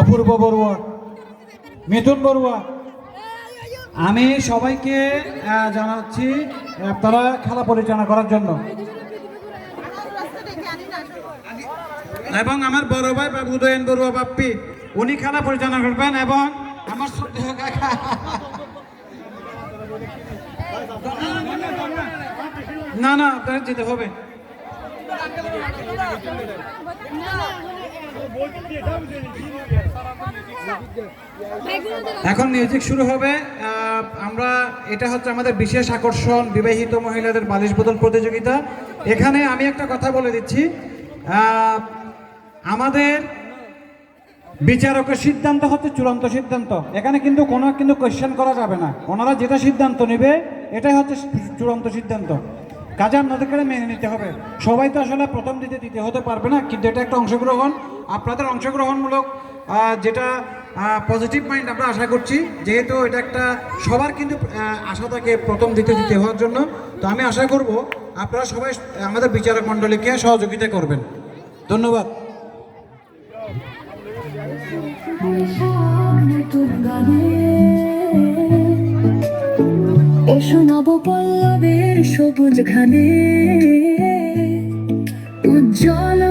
অপূর্ব বড়ুয়া মিথুন বড়ুয়া। আমি সবাইকে জানাচ্ছি আপনারা খেলা পরিচালনা করার জন্য। এবং আমার বড় ভাই বাবু উদয়ন বড়ুয়া বাপ্পি, উনি খেলা পরিচালনা করবেন এবং আমার না না, আপনার যেতে হবে। এখন মিউজিক শুরু হবে আমরা, এটা হচ্ছে আমাদের বিশেষ আকর্ষণ, বিবাহিত মহিলাদের বালিশ বদল প্রতিযোগিতা। এখানে আমি একটা কথা বলে দিচ্ছি আমাদের বিচারকের সিদ্ধান্ত হচ্ছে চূড়ান্ত সিদ্ধান্ত। এখানে কিন্তু কোনো কিন্তু কোয়েশ্চেন করা যাবে না। ওনারা যেটা সিদ্ধান্ত নেবে, এটাই হচ্ছে চূড়ান্ত সিদ্ধান্ত। কাজে আপনাদেরকে মেনে নিতে হবে। সবাই তো আসলে প্রথম দিতে দিতে হতে পারবে না, কিন্তু এটা একটা অংশগ্রহণ। আপনাদের অংশগ্রহণমূলক যেটা পজিটিভ মাইন্ড আমরা আশা করছি, যেহেতু এটা একটা সবার কিন্তু আশা থাকে প্রথম দিতে দিতে হওয়ার জন্য। তো আমি আশা করব আপনারা সবাই আমাদের বিচারক মণ্ডলীকে সহযোগিতা করবেন। ধন্যবাদ। এসো নব পল্লবের সবুজ ঘানে উজ্জ্বল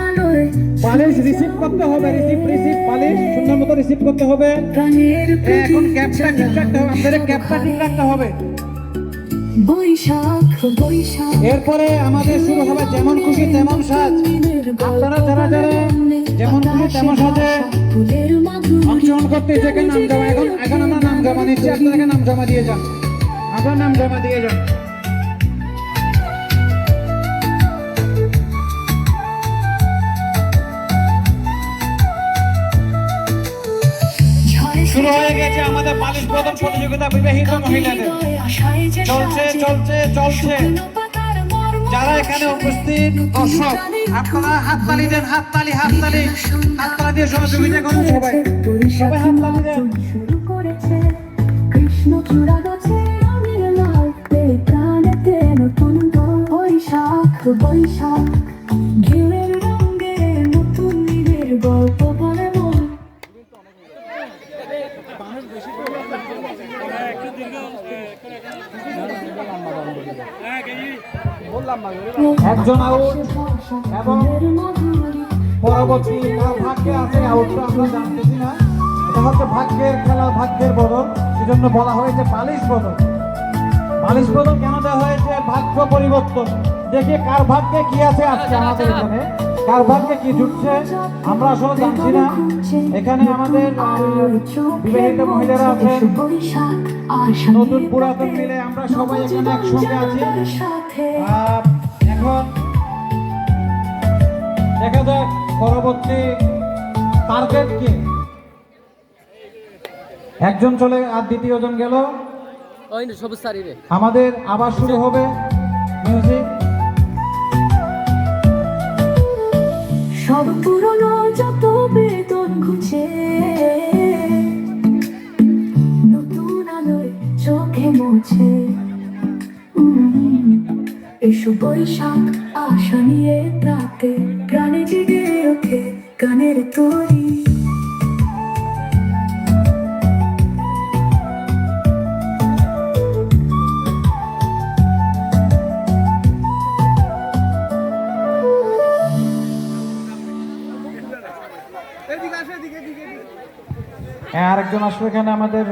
আলোয় পালিশ রিসিভ করতে হবে রিসিভ রিসিভ পালিশ সুন্দর মতো রিসিভ করতে হবে। এখন ক্যাপটা ঠিক রাখতে হবে আমাদের ক্যাপটা ঠিক রাখতে হবে। বৈশাখ বৈশাখ এরপরে আমাদের শুরু হবে যেমন খুশি তেমন সাজ। আপনারা যারা যারা যেমন খুশি তেমন সাজে। অংশগ্রহণ করতে ইচ্ছুক নাম জমা এখন এখন আমরা নাম জমা নিচ্ছি আপনাদেরকে নাম জমা দিয়ে যান। আপনার নাম জমা শুরু হয়ে গেছে আমাদের পালিশ প্রদান প্রতিযোগিতা বিবাহিত মহিলাদের। চলছে চলছে চলছে। যারা এখানে উপস্থিত দর্শক, আপনারা হাততালি দেন, হাততালি হাততালি। হাততালি দিয়ে সহযোগিতা করুন সবাই। সবাই হাততালি দেন। কৃষ্ণ চূড়া বৈশাখ বৈশাখ। ঘিরের রঙে নতুন নীলের গল্প বলে মন। একজন আউট এবং পরবর্তী ভাগ্যে আছে আউটটা আমরা জানতেছি না। এটা হচ্ছে ভাগ্যের খেলা ভাগ্যের বদল। সেজন্য বলা হয়েছে বালিশ বদল। বালিশ বদল কেন দেওয়া হয়েছে? ভাগ্য পরিবর্তন। দেখি কার ভাগ্যে কি আছে আজকে আমাদের এখানে। কার ভাগ্যে কি জুটছে আমরা আসলে জানছি না। এখানে আমাদের বিবাহিত মহিলারা আছেন। নতুন পুরাতন মিলে আমরা সবাই এখানে একসঙ্গে আছি। এখন দেখা যাক পরবর্তী টার্গেট কি। একজন চলে আর দ্বিতীয় জন গেল আমাদের আবার শুরু হবে। মিউজিক। সব পুরনো যত বেতন ঘুচে, নতুন আলোয় চোখে মুছে। এসো বৈশাখ আশা নিয়ে রাতে প্রাণে জেগে ওঠে গানের তরি। হ্যাঁ, আরেকজন আসবে এখানে আমাদের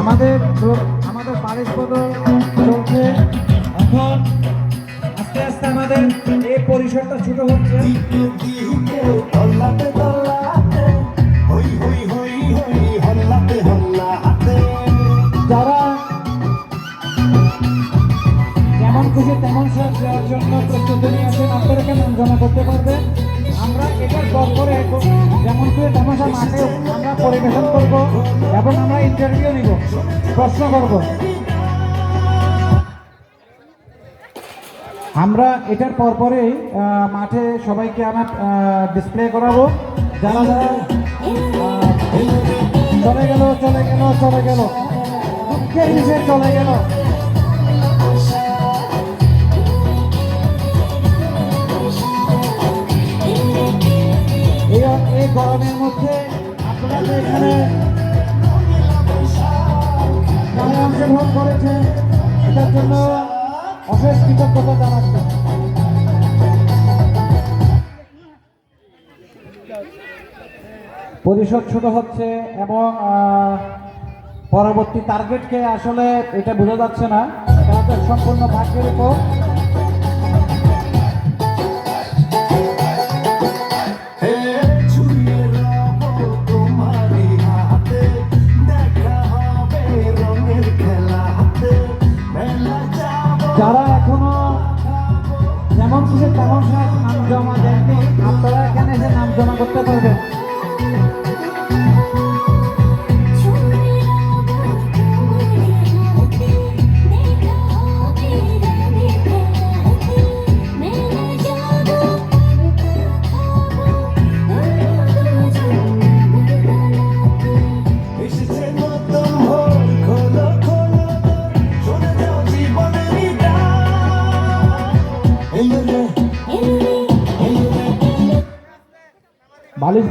আমাদের আমাদের পদক চলছে। এখন আস্তে আস্তে আমাদের এই পরিসরটা ছোট হচ্ছে। জন্য প্রস্তুতি নিয়েছেন আপনাদেরকে নাম জমা করতে পারবে আমরা এটার পর পরে যেমন তেমন সাজ মাঠে আমরা পরিবেশন করব এবং আমরা ইন্টারভিউ নিব প্রশ্ন করব আমরা এটার পর পরেই আহ, মাঠে সবাইকে আমরা ডিসপ্লে করাবো। যারা যারা চলে গেল চলে গেল চলে গেল। দুঃখের বিষয়ে চলে গেল। এই গরমের মধ্যে এখানে অংশগ্রহণ এটার জন্য অশেষ কৃতজ্ঞতা জানাচ্ছি। পরিষদ ছোট হচ্ছে এবং পরবর্তী টার্গেটকে আসলে এটা বোঝা যাচ্ছে না। এটা সম্পূর্ণ ভাগ্যের উপর। যারা এখনও যেমন খুশি তেমন নাম জমা দেননি। আপনারা এখানে এসে নাম জমা করতে পারবেন।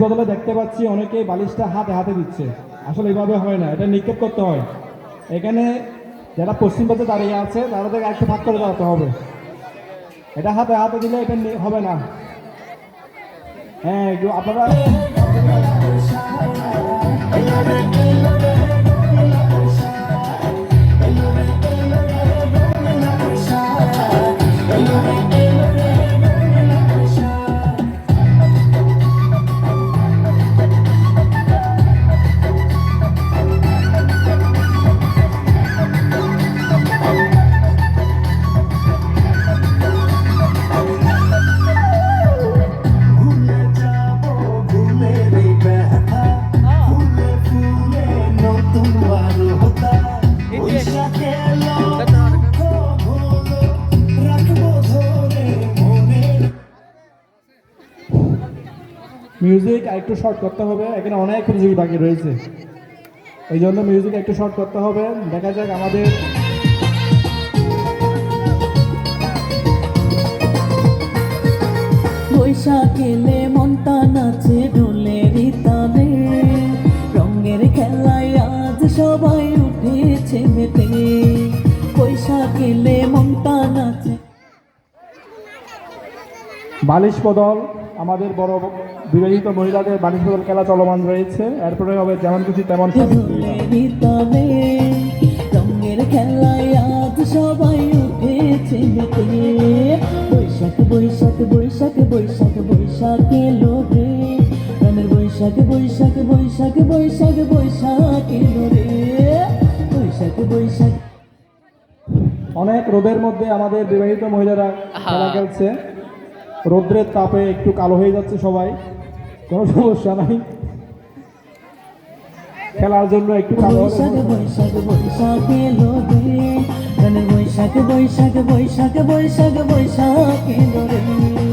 বদলে দেখতে পাচ্ছি অনেকেই বালিশটা হাতে হাতে দিচ্ছে। আসলে এভাবে হয় না, এটা নিক্ষেপ করতে হয়। এখানে যারা পশ্চিম পাশে দাঁড়িয়ে আছে, তারা থেকে একটু ভাগ করে দাঁড়াতে হবে। এটা হাতে হাতে দিলে এটা হবে না। হ্যাঁ একটু আপনারা মিউজিক একটু শর্ট করতে হবে। এখানে অনেক প্রতিযোগী বাকি রয়েছে। এই জন্য মিউজিক একটু শর্ট করতে হবে। দেখা যাক আমাদের বৈশাখ এলে মনটা নাচে ডোলে রিতালে। রঙের খেলায় আজ সবাই উঠেছে মেতে। বৈশাখ এলে মনটা নাচে। বালিশ বদল আমাদের বড় বিবাহিত মহিলাদের বদল খেলা চলমান রয়েছে। এরপরে হবে যেমন খুশি তেমন রঙের খেলায় আজ সবাই উঠেছে বৈশাখ বৈশাখ বৈশাখ বৈশাখ বৈশাখ এলো রে গানের বৈশাখ বৈশাখ বৈশাখ বৈশাখ বৈশাখ এলো রে বৈশাখ বৈশাখ। অনেক রোদের মধ্যে আমাদের বিবাহিত মহিলারা খেলা খেলছে। রৌদ্রের তাপে একটু কালো হয়ে যাচ্ছে সবাই। কোনো সমস্যা নাই। খেলার জন্য একটু বৈশাখ বৈশাখ বৈশাখ বৈশাখ বৈশাখ বৈশাখ বৈশাখ বৈশাখ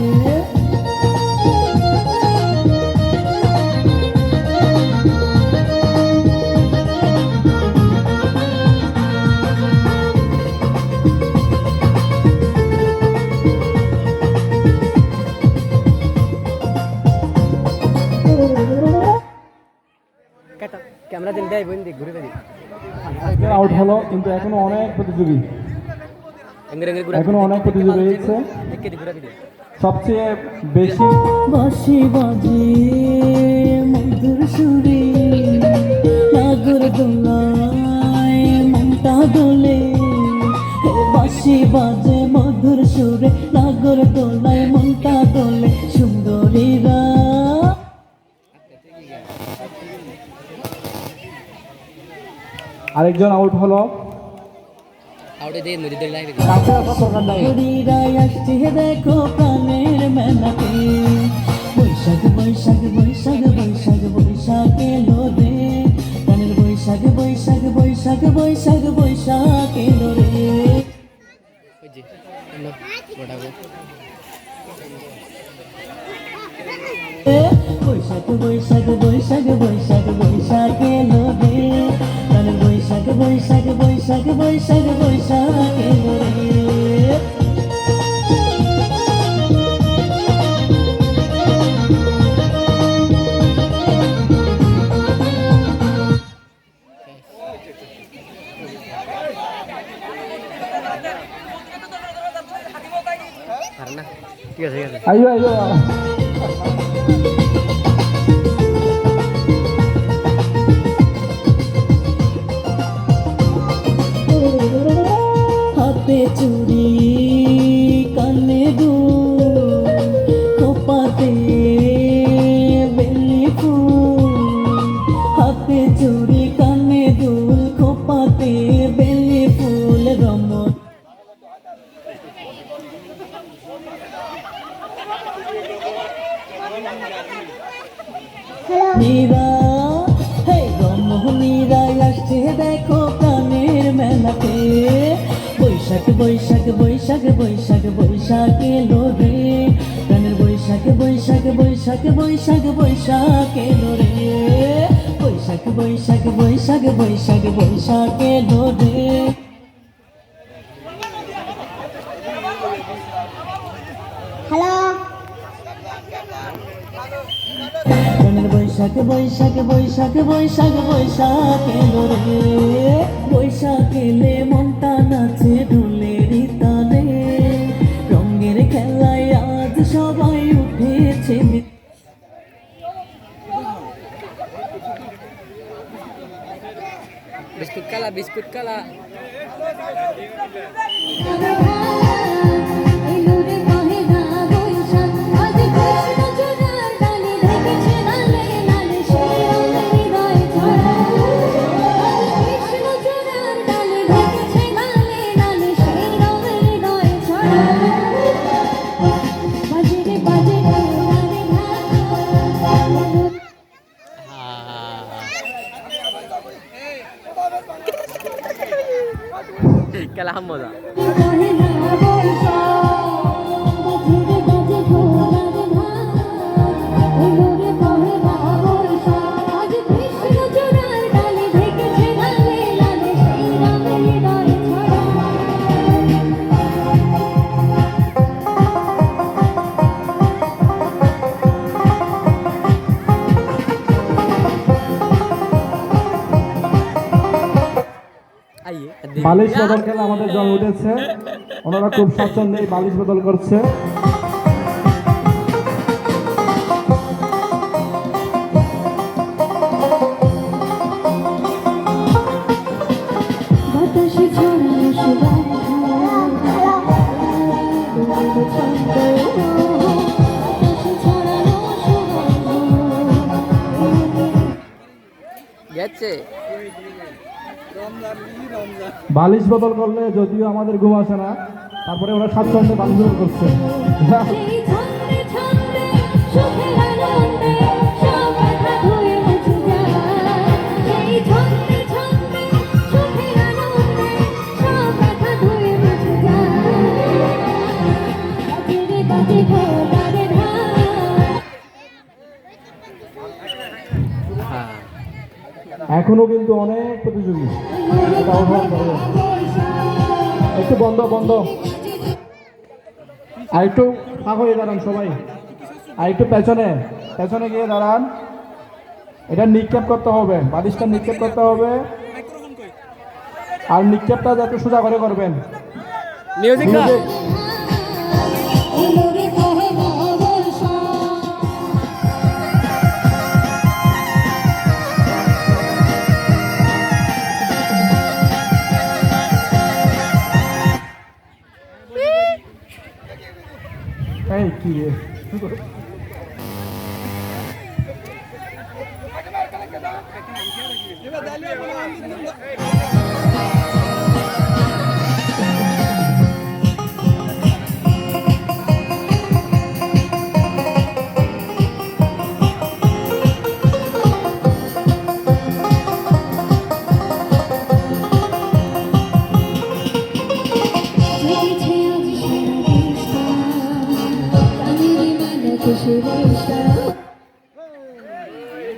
কাটা দিন দেয় বইন দিক ঘুরে বেরি আউট হলো কিন্তু এখনও অনেক প্রতিযোগী। এখনও অনেক প্রতিযোগী রয়েছে। সবচেয়ে বেশি বাঁশি বাজে মধুর সুরে নাগর দোলায় মমতা দোলে বাঁশি বাজে মধুর সুরে নাগর দোলায় মমতা দোলে সুন্দরীরা আরেকজন আউট হলো দেখো প্রাণের মেলাতে বৈশাখ বৈশাখ বৈশাখ বৈশাখ বৈশাখ এলো রে প্রাণের বৈশাখ বৈশাখ বৈশাখ বৈশাখ বৈশাখ এলো রে ওই যে এলো বড়াবো বৈশাখ বৈশাখ বৈশাখ বৈশাখ হাতে বৈশাখ এলো রে প্রাণের বৈশাখ বৈশাখ বৈশাখ বৈশাখ বৈশাখ এলো রে বৈশাখ বৈশাখ বৈশাখ বৈশাখ বৈশাখ এলো রে প্রাণের বৈশাখ বৈশাখ বৈশাখ বৈশাখ বৈশাখ এলো রে বৈশাখ এলে মনটা নাচে ঢোলের কালা বিস্কুট কালা। বালিশ বদল খেলা আমাদের জল উঠেছে। ওনারা খুব স্বাচ্ছন্দ্যে বালিশ বদল করছে। বালিশ বদল করলে যদিও আমাদের ঘুম আসে না তারপরে ওরা স্বাচ্ছন্দ্যে বান্ধব করছে। এখনও কিন্তু অনেক প্রতিযোগী। একটু বন্ধ বন্ধ। আর একটু ফাঁক হয়ে দাঁড়ান সবাই। আর একটু পেছনে পেছনে গিয়ে দাঁড়ান। এটা নিক্ষেপ করতে হবে। বালিশটা নিক্ষেপ করতে হবে। আর নিক্ষেপটা যাতে সোজা করে করবেন। মিউজিক এই কি রে?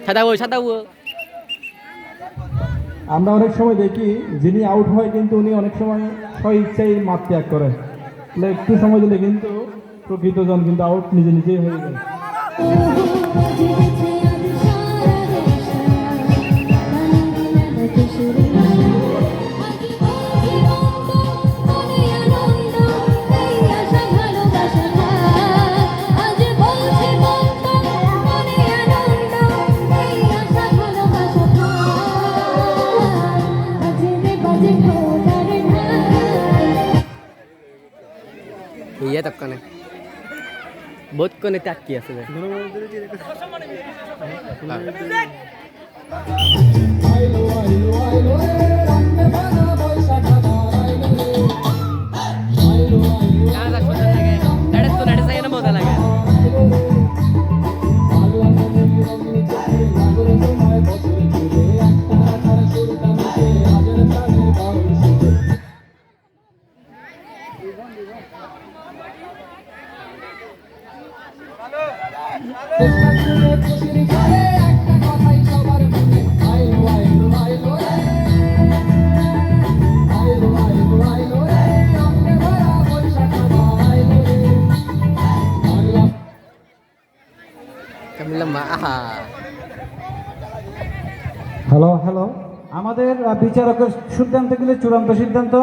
সাদা বউ সাদা বউ আমরা অনেক সময় দেখি যিনি আউট হয় কিন্তু উনি অনেক সময় স্ব ইচ্ছাই মাঠ ত্যাগ করে একটু সময় দিলে কিন্তু প্রকৃত জন কিন্তু আউট নিজে নিজেই হয়ে যায় ইয়ে তক কনে। বহুত কনে তাকি আছে রে। বিচারকের সিদ্ধান্ত গেলে চূড়ান্ত সিদ্ধান্ত।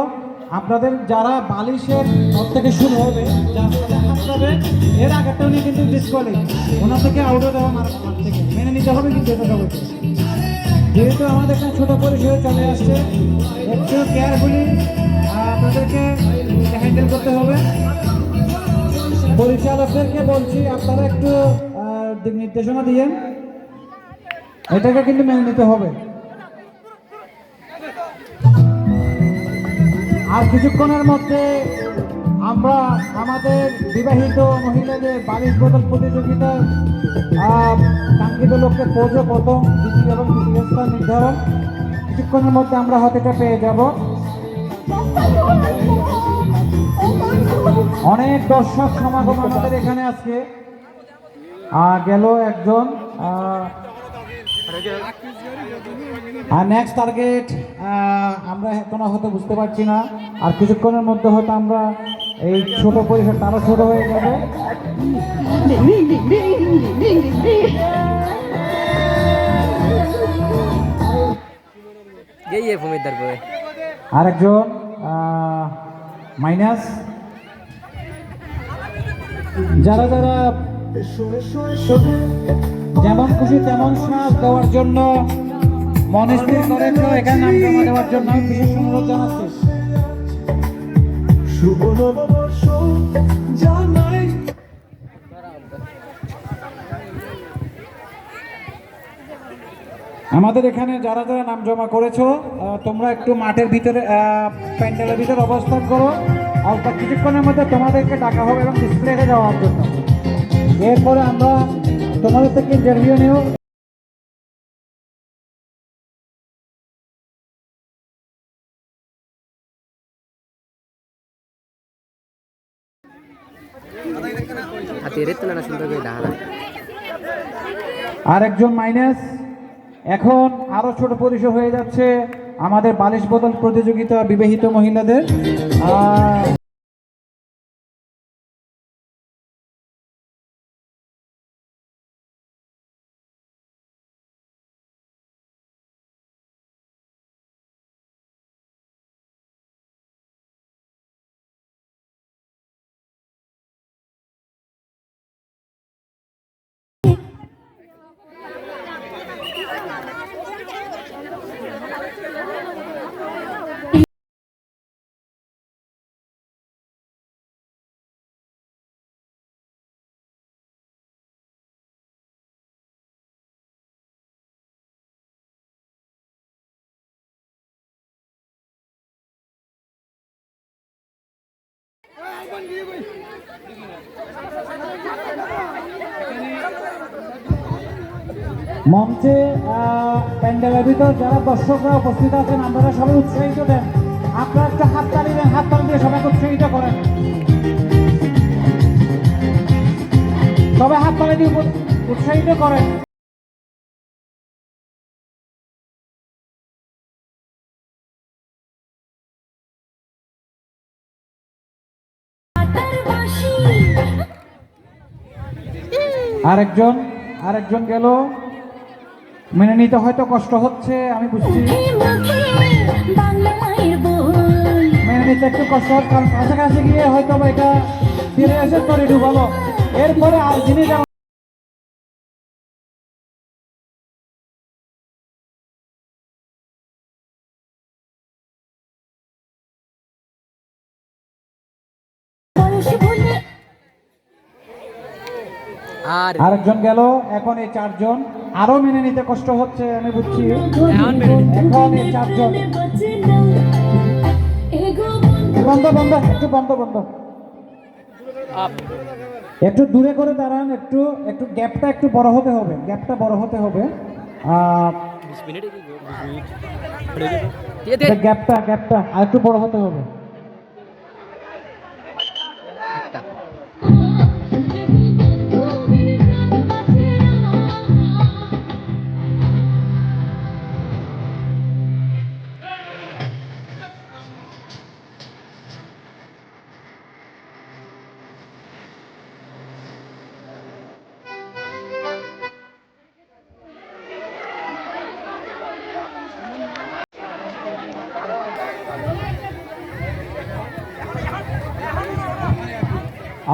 আপনাদের যারা বালিশের পর থেকে শুরু হবে যাবে, এর আগেরটা উনি কিন্তু ডিসকোয়ালি ওনার থেকে আউটে মার মার থেকে। মেনে নিতে হবে কিন্তু এটা সবাইকে যেহেতু আমাদের এখানে ছোট পরিসরে চলে আসছে একটু কেয়ারফুলি আপনাদেরকে হ্যান্ডেল করতে হবে। পরিচালকদেরকে বলছি আপনারা একটু নির্দেশনা দিয়েন। এটাকে কিন্তু মেনে নিতে হবে। আর কিছুক্ষণের মধ্যে আমরা আমাদের বিবাহিত মহিলাদের বালিশ বোতল প্রতিযোগিতার কাঙ্ক্ষিত লক্ষ্যে পৌঁছে প্রথম দ্বিতীয় এবং তৃতীয় স্থান নির্ধারণ। কিছুক্ষণের মধ্যে আমরা হাতে পেয়ে যাব। অনেক দর্শক সমাগম আমাদের এখানে আজকে। গেল একজন আর নেক্সট টার্গেট আমরা এখনও হয়তো বুঝতে পারছি না। আর কিছুক্ষণের মধ্যে হয়তো আমরা এই ছোট পরিসর আরও ছোট হয়ে যাবে। গেইয়ে আরেকজন মাইনাস। যারা যারা যেমন খুশি তেমন সাজ দেওয়ার জন্য, মনে স্থির করেছ এখানে নাম জমা দেওয়ার জন্য বিশেষ অনুরোধ জানাচ্ছি। আমাদের এখানে যারা যারা নাম জমা করেছ তোমরা একটু মাঠের ভিতরে প্যান্ডেলের ভিতরে অবস্থান করো। অল্প কিছুক্ষণের মধ্যে তোমাদেরকে ডাকা হবে এবং ডিসপ্লেতে যাওয়ার জন্য। এরপরে আমরা তোমাদের থেকে ইন্টারভিউ নিও হাতিরে তো না সুন্দর করে দাঁড়া আর একজন মাইনাস এখন আরও ছোট পরিসর হয়ে যাচ্ছে আমাদের বালিশ বোতল প্রতিযোগিতা বিবাহিত মহিলাদের। মঞ্চে প্যান্ডেলের ভিতর যারা দর্শকরা উপস্থিত আছেন, আপনারা সবাই উৎসাহিত দেন। আপনারা একটা হাত তালি দেন, হাত তালি দিয়ে সবাইকে উৎসাহিত করেন। সবাই হাত তালি দিয়ে উৎসাহিত করেন। আরেকজন আরেকজন গেল। মেনে নিতে হয়তো কষ্ট হচ্ছে, আমি বুঝছি। মেনে নিতে একটু কষ্ট হচ্ছে, কারণ কাছাকাছি গিয়ে হয়তো বা এটা ফিরে এসে তো ডুবালো এরপরে আর যিনি আর আরেকজন গেল এখন এই চারজন। আরও মেনে নিতে কষ্ট হচ্ছে আমি বুঝছি। এখন মেনে নিতে। এখন এই চারজন। বন্ধু বন্ধ বন্ধ একটু বন্ধ বন্ধ। একটু দূরে করে দাঁড়ান একটু একটু গ্যাপটা একটু বড় হতে হবে গ্যাপটা বড় হতে হবে। গ্যাপটা গ্যাপটা আর একটু বড় হতে হবে।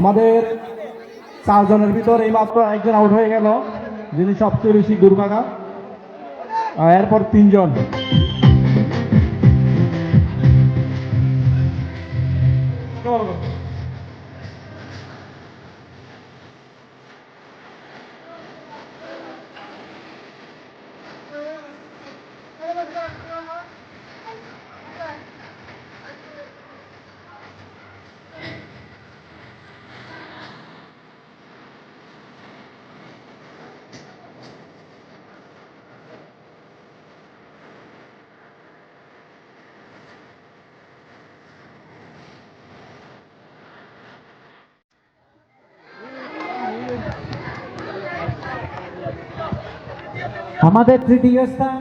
আমাদের চারজনের ভিতর এইমাত্র একজন আউট হয়ে গেল, যিনি সবচেয়ে বেশি দুর্ভাগা। আর এরপর তিনজন। আমাদের তৃতীয় স্থান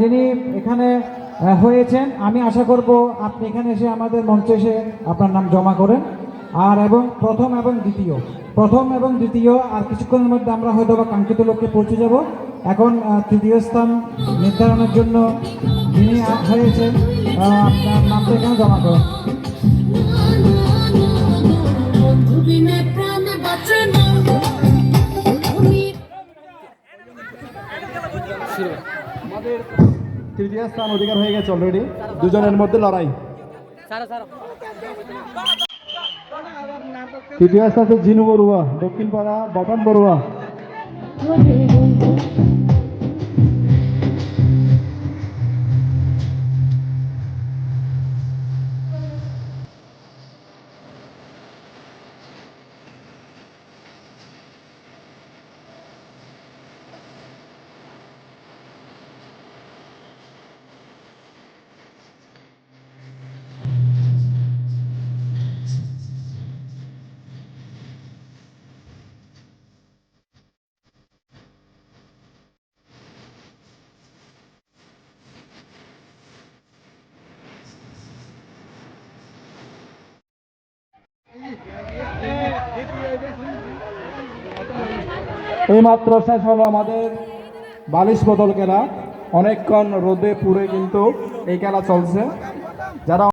যিনি এখানে হয়েছেন, আমি আশা করব আপনি এখানে এসে আমাদের মঞ্চে এসে আপনার নাম জমা করেন। আর এবং প্রথম এবং দ্বিতীয়, প্রথম এবং দ্বিতীয়, আর কিছুক্ষণের মধ্যে আমরা হয়তো বা কাঙ্ক্ষিত লক্ষ্যে পৌঁছে যাব। এখন তৃতীয় স্থান নির্ধারণের জন্য যিনি হয়েছেন আপনার নামটা এখানে জমা করেন। আমাদের তৃতীয় স্থান অধিকার হয়ে গেছে অলরেডি দুজনের মধ্যে লড়াই। তৃতীয় স্থান জিনু বড়ুয়া দক্ষিণ পাড়া বটন বড়ুয়া এইমাত্র শেষ হলো আমাদের বালিশ বদল খেলা। অনেকক্ষণ রোদে পুড়ে কিন্তু এই খেলা চলছে। যারা